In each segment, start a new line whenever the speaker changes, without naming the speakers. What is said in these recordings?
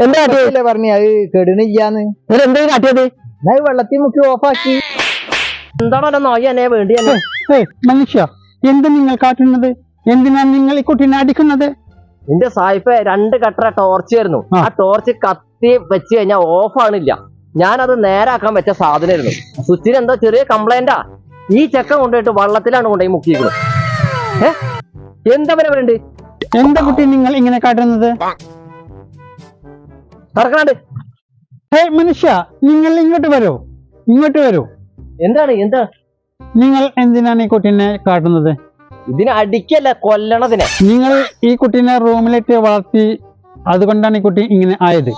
എന്താ പറഞ്ഞു
പറഞ്ഞ? അത് കെടുന്നില്ലാന്ന്.
നിങ്ങൾ എന്താ കാട്ടിയത്?
ഞാൻ വെള്ളത്തിൽ മുക്കി ഓഫാക്കി.
എന്താണോ നോയി എന്നെ വേണ്ടി
മനുഷ്യ എന്ത് നിങ്ങൾ കാട്ടുന്നത്? എന്തിനാണ് നിങ്ങൾ ഈ കുട്ടീനെ അടിക്കുന്നത്?
നിന്റെ സായിപ്പെ രണ്ട് കട്ടറ ടോർച്ച് ആയിരുന്നു.
ആ.
ടോർച്ച് കത്തി വെച്ച് കഴിഞ്ഞാൽ ഓഫ് ആണില്ല ഞാനത് നേരാക്കാൻ വെച്ച സാധനമായിരുന്നു സ്വിച്ചിന് എന്തോ ചെറിയ കംപ്ലൈന്റാ ഈ ചെക്ക കൊണ്ടുപോയിട്ട് വള്ളത്തിലാണ് കൊണ്ടുപോയി മുക്കിയിരിക്കുന്നത്. ഏ? എന്താ പിന്നെ
എന്താ കുട്ടി നിങ്ങൾ ഇങ്ങനെ കാട്ടുന്നത്?
നടക്കണാണ്ട്.
ഹേ മനുഷ്യ നിങ്ങൾ ഇങ്ങോട്ട് വരൂ. ഇങ്ങോട്ട് വരൂ.
എന്താണ് എന്താ?
നിങ്ങൾ എന്തിനാണ് ഈ കുട്ടീനെ കാട്ടുന്നത്?
ഇതിനെ അടിക്കല്ല കൊല്ലണതിനെ
നിങ്ങൾ ഈ കുട്ടീനെ റൂമിലിട്ട് വളർത്തി അതുകൊണ്ടാണ് ഈ കുട്ടി ഇങ്ങനെ ആയത്.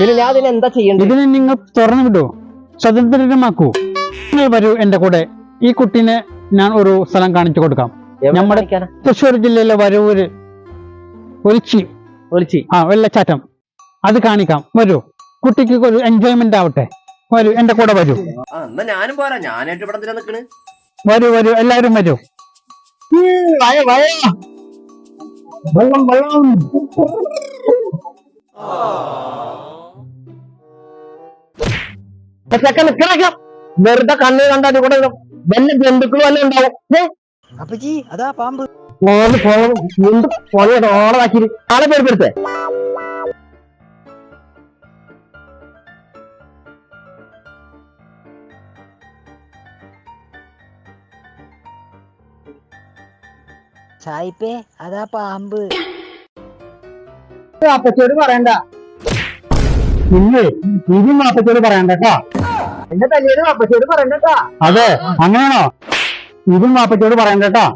പിന്നെ ഞാൻ അതിന് എന്താ ചെയ്യേണ്ടത്?
ഇതിനെ നിങ്ങൾ തുറന്നു വിടൂ. സ്വതന്ത്രമാക്കൂ. നിങ്ങൾ വരൂ എന്റെ കൂടെ. ഈ കുട്ടീനെ ഞാൻ ഒരു സ്ഥലം കാണിച്ചു കൊടുക്കാം.
എവിടെ
നമ്മുടെ-
കാണിക്കാനാ?
തൃശ്ശൂർ ജില്ലയിലെ വരൂര് ഒലിച്ചി.
ഒലിച്ചി.
ആ വെള്ളച്ചാട്ടം. അത് കാണിക്കാം. വരൂ. കുട്ടിക്ക് ഒരു എൻജോയ്മെന്റ് ആവട്ടെ. വരൂ എന്റെ കൂടെ വരൂ.
എന്നാ ഞാനും പോരാ. ഞാനായിട്ട് ഇവിടെ എന്തിനാ നിക്കണ്?
വരൂ വരൂ. എല്ലാരും വരൂ.
വയ വയ. വെള്ളം വെള്ളം.
വെറുതെ കണ്ണു കണ്ടാൽ കൂടെ വല്ല ജന്തുക്കളും വല്ല ഉണ്ടാവും?
അപ്പച്ചി അതാ പാമ്പ്.
പോണം. എന്ത് പണിയാണ് ഓണമാക്കി ആളെ പേരുപ്പെടുത്തേ
സായിപ്പേ അതാ പാമ്പ്.
അപ്പച്ചോട് പറയണ്ട. ഇല്ലേ? ഇതും അപ്പച്ചോട് പറയണ്ട കേട്ടാ.
എന്റെ തല്ലിയോട് അപ്പച്ചോട് പറയണ്ട കേട്ടാ.
അതെ അങ്ങനെയാണോ? ഇതും അപ്പച്ചോട് പറയണ്ട കേട്ടാ.